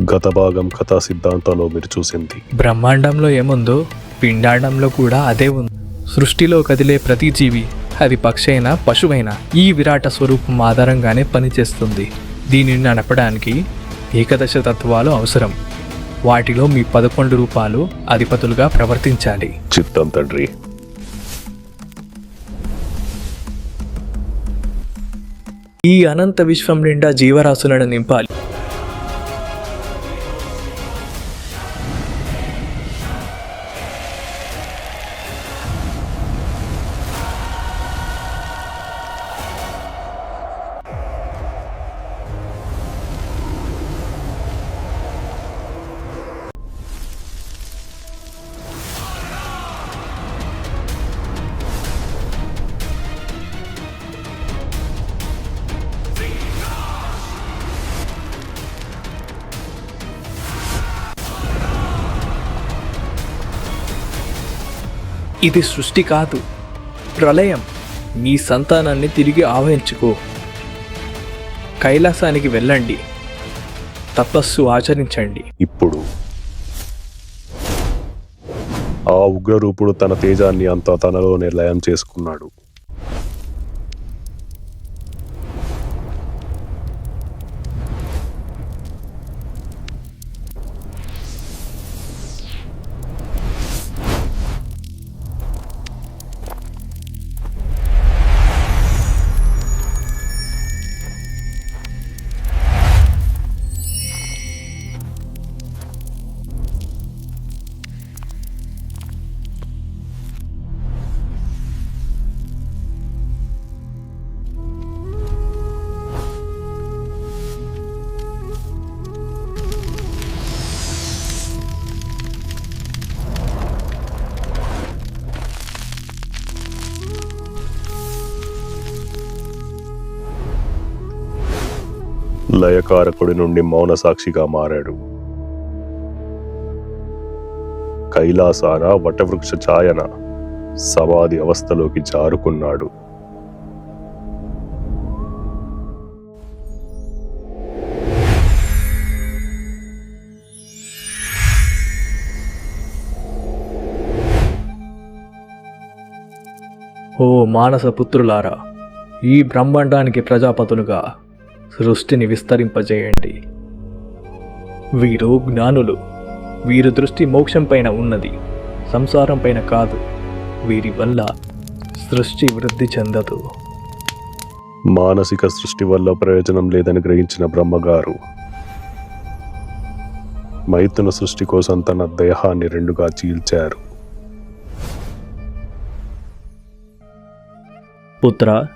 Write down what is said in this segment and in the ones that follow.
గత భాగం కథా సిద్ధాంతాల్లో మీరు చూసింది. బ్రహ్మాండంలో ఏముందో పిండాండంలో కూడా అదే ఉంది. సృష్టిలో కదిలే ప్రతి జీవి అది పక్షి అయినా పశువైనా ఈ విరాట స్వరూపం ఆధారంగానే పనిచేస్తుంది. దీనిని నడపడానికి ఏకదశ తత్వాలు అవసరం. వాటిలో మీ పదకొండు రూపాలు అధిపతులుగా ప్రవర్తించాలి. చిత్తం తండ్రి. ఈ అనంత విశ్వం నిండా జీవరాశులను నింపాలి. ఇది సృష్టి కాదు. ప్రళయం. మీ సంతానాన్ని తిరిగి ఆవహించుకో. కైలాసానికి వెళ్ళండి. తపస్సు ఆచరించండి. ఇప్పుడు ఆ ఉగ్రరూపుడు తన తేజాన్ని అంతా తనలోనే లయం చేసుకున్నాడు. లయకారకుడి నుండి మౌన సాక్షిగా మారాడు. కైలాసాన వటవృక్ష ఛాయన సమాధి అవస్థలోకి జారుకున్నాడు. ఓ మానస పుత్రులారా ఈ బ్రహ్మాండానికి ప్రజాపతులుగా సృష్టిని విస్తరింపజేయండి. వీరు జ్ఞానులు. వీరి దృష్టి మోక్షం పైన ఉన్నది. సంసారం పైన కాదు. వీరి వల్ల సృష్టి వృద్ధి చెందదు. మానసిక సృష్టి వల్ల ప్రయోజనం లేదని గ్రహించిన బ్రహ్మగారు మైథున సృష్టి కోసం తన దేహాన్ని రెండుగా చీల్చారు. పుత్ర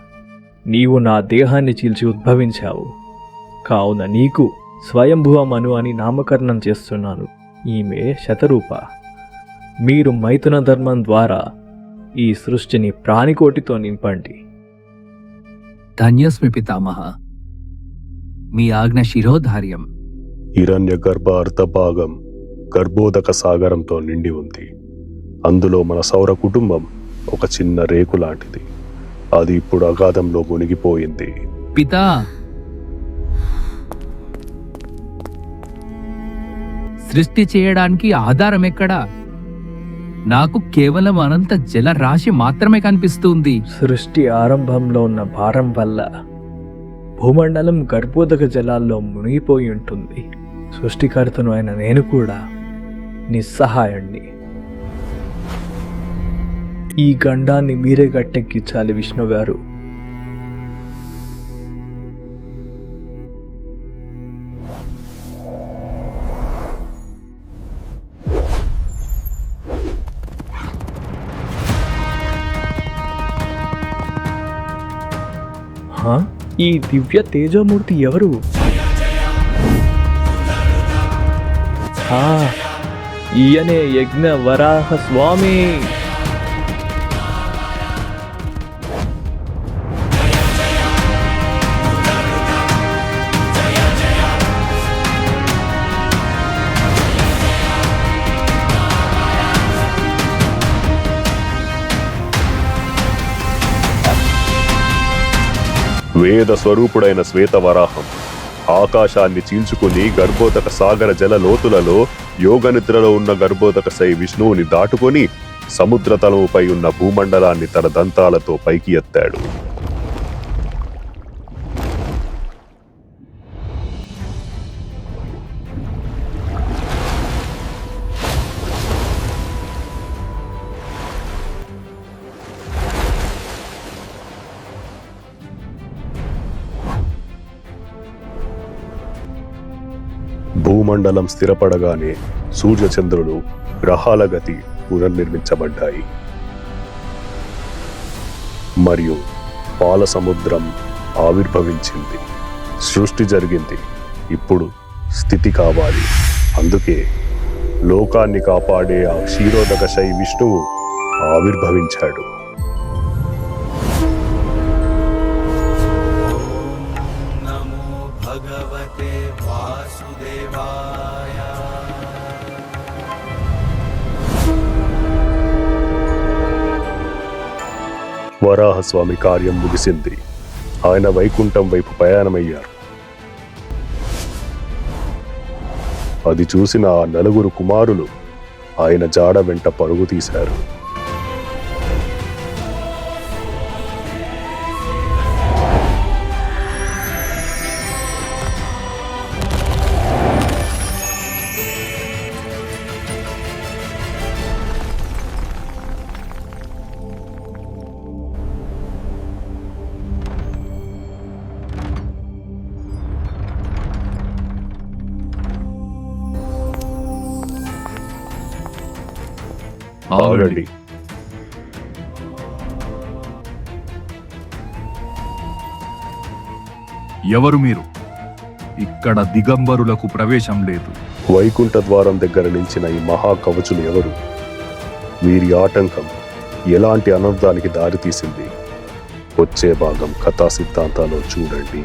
నీవు నా దేహాన్ని చీల్చి ఉద్భవించావు. కావున నీకు స్వయంభువమను అని నామకరణం చేస్తున్నాను. ఈమె శతరూప. మీరు మైథున ధర్మం ద్వారా ఈ సృష్టిని ప్రాణికోటితో నింపండి. ధన్యస్మి పితామహ. మీ ఆజ్ఞ శిరోధార్యం. హిరణ్య గర్భ అర్ధభాగం గర్భోదక సాగరంతో నిండి ఉంది. అందులో మన సౌర కుటుంబం ఒక చిన్న రేకు లాంటిది. అది ఇప్పుడు అగాధంలో మునిగిపోయింది. పితా! సృష్టి చేయడానికి ఆధారం ఎక్కడా? నాకు కేవలం అనంత జల రాశి మాత్రమే కనిపిస్తుంది. సృష్టి ఆరంభంలో ఉన్న భారం వల్ల భూమండలం గర్భోదక జలాల్లో మునిగిపోయి ఉంటుంది. సృష్టికర్తను అయిన నేను కూడా నిస్సహాయుణ్ణి. ఈ గండాన్ని మీరే గట్టెక్కించాలి విష్ణు గారు ఈ దివ్య తేజమూర్తి ఎవరు? ఈయనే యజ్ఞ వరాహ స్వామి. వేద స్వరూపుడైన శ్వేత వరాహం ఆకాశాన్ని చీల్చుకుని గర్భోదక సాగర జల లోతులలో యోగ నిద్రలో ఉన్న గర్భోదక సై విష్ణువుని దాటుకొని సముద్రతలముపై ఉన్న భూమండలాన్ని తన దంతాలతో పైకి ఎత్తాడు. భూమండలం స్థిరపడగానే సూర్యచంద్రులు గ్రహాల గతి పునర్నిర్మించబడ్డాయి. మరియు పాల సముద్రం ఆవిర్భవించింది. సృష్టి జరిగింది. ఇప్పుడు స్థితి కావాలి. అందుకే లోకాన్ని కాపాడే ఆ క్షీరోదక శై విష్ణువు ఆవిర్భవించాడు. వరాహస్వామి కార్యం ముగిసింది. ఆయన వైకుంఠం వైపు ప్రయాణమయ్యారు. అది చూసిన ఆ నలుగురు కుమారులు ఆయన జాడ వెంట పరుగు తీశారు. ఆగండి ఎవరు మీరు? ఇక్కడ దిగంబరులకు ప్రవేశం లేదు. వైకుంఠ ద్వారం దగ్గర నిలిచిన ఈ మహాకవచులు ఎవరు? వీరి ఆటంకం ఎలాంటి అనర్థానికి దారితీసింది? వచ్చే భాగం కథా సిద్ధాంతాలో చూడండి.